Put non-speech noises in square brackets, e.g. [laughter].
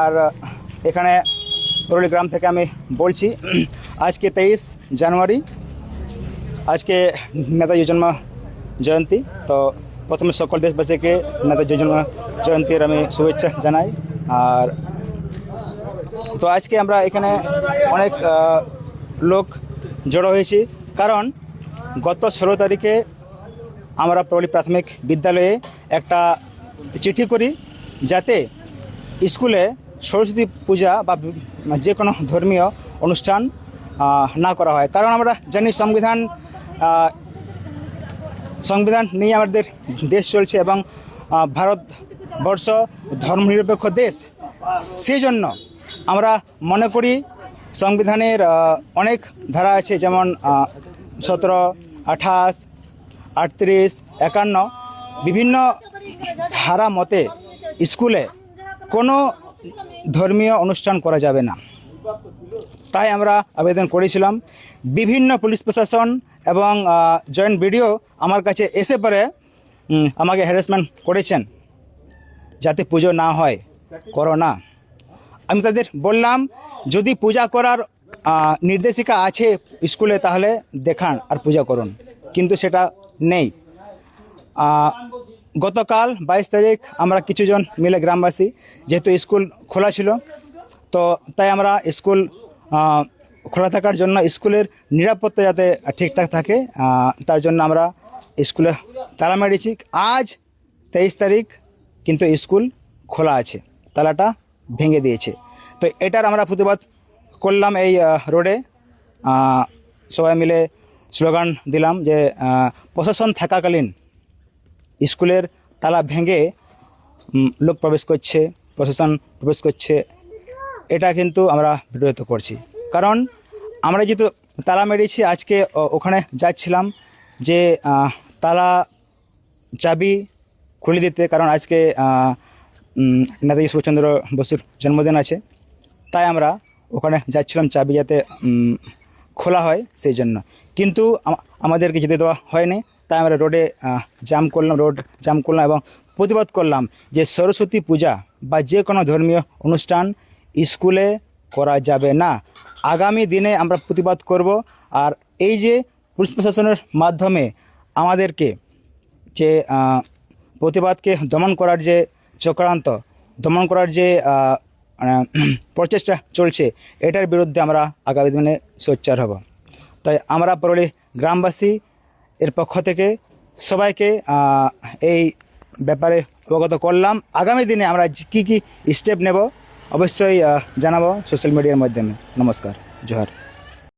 আর এখানে পুরুলি গ্রাম থেকে আমি বলছি, আজকে তেইশ জানুয়ারি, আজকে নেতাজি জন্ম জয়ন্তী। তো প্রথমে সকল দেশবাসীকে নেতাজি জন্ম জয়ন্তীর আমি শুভেচ্ছা জানাই। আর, তো আজকে আমরা এখানে অনেক লোক জড়ো হয়েছি। কারণ গত ষোলো তারিখে আমরা প্রবলী প্রাথমিক বিদ্যালয়ে একটা চিঠি করি, যাতে স্কুলে সরস্বতী পূজা বা যে কোনো ধর্মীয় অনুষ্ঠান না করা হয়। কারণ আমরা জানি সংবিধান সংবিধান নিয়ে আমাদের দেশ চলছে এবং ভারতবর্ষ ধর্মনিরপেক্ষ দেশ। সেই জন্য আমরা মনে করি সংবিধানের অনেক ধারা আছে যেমন সতেরো, আঠাশ, আটত্রিশ, একান্ন। বিভিন্ন ধারা মতে স্কুলে কোনো ধর্মীয় অনুষ্ঠান করা যাবে না। তাই আমরা আবেদন করেছিলাম। বিভিন্ন পুলিশ প্রশাসন এবং জয়েন্ট বিডিও আমার কাছে এসে পরে আমাকে হ্যারাসমেন্ট করেছেন যাতে পুজো না হয়। করো না। আমি তাদের বললাম, যদি পূজা করার নির্দেশিকা আছে স্কুলে তাহলে দেখান আর পূজা করুন। কিন্তু সেটা নেই। গতকাল বাইশ তারিখ আমরা কিছুজন মিলে গ্রামবাসী, যেহেতু স্কুল খোলা ছিল, তো তাই আমরা স্কুল খোলা থাকার জন্য স্কুলের নিরাপত্তা যাতে ঠিকঠাক থাকে তার জন্য আমরা স্কুলে তালা মেরেছি আজ তেইশ তারিখ কিন্তু স্কুল খোলা আছে, তালাটা ভেঙে দিয়েছে। তো এটার আমরা প্রতিবাদ করলাম এই রোডে। সবাই মিলে স্লোগান দিলাম যে প্রশাসন থাকাকালীন স্কুলের তালা ভেঙে লোক প্রবেশ করছে, প্রশাসন প্রবেশ করছে। এটা কিন্তু আমরা বিরোধিত করছি। কারণ আমরা যেহেতু তালা মেরেছি, আজকে ওখানে যাচ্ছিলাম যে তালা চাবি খুলে দিতে, কারণ আজকে নেতাজি সুভাষচন্দ্র বসুর জন্মদিন আছে। তাই আমরা ওখানে যাচ্ছিলাম চাবি যাতে খোলা হয় সেই জন্য। কিন্তু আমাদেরকে যেতে দেওয়া হয়নি। তাই আমরা রোডে জাম করলাম রোড জাম করলাম এবং প্রতিবাদ করলাম যে সরস্বতী পূজা বা যে কোনো ধর্মীয় অনুষ্ঠান স্কুলে করা যাবে না। আগামী দিনে আমরা প্রতিবাদ করব আর এই যে পুলিশ প্রশাসনের মাধ্যমে আমাদেরকে যে প্রতিবাদকে দমন করার যে চক্রান্ত দমন করার যে আহ, [clears throat] প্রচেষ্টা চলছে এটার বিরুদ্ধে আমরা আগামী দিনে সোচ্চার হব। তাই আমরা পরলি গ্রামবাসী এর পক্ষ থেকে সবাইকে এই ব্যাপারে অবগত করলাম। আগামী দিনে আমরা কি কি স্টেপ নেব, অবশ্যই জানাব সোশ্যাল মিডিয়ার মাধ্যমে। নমস্কার, জোহার।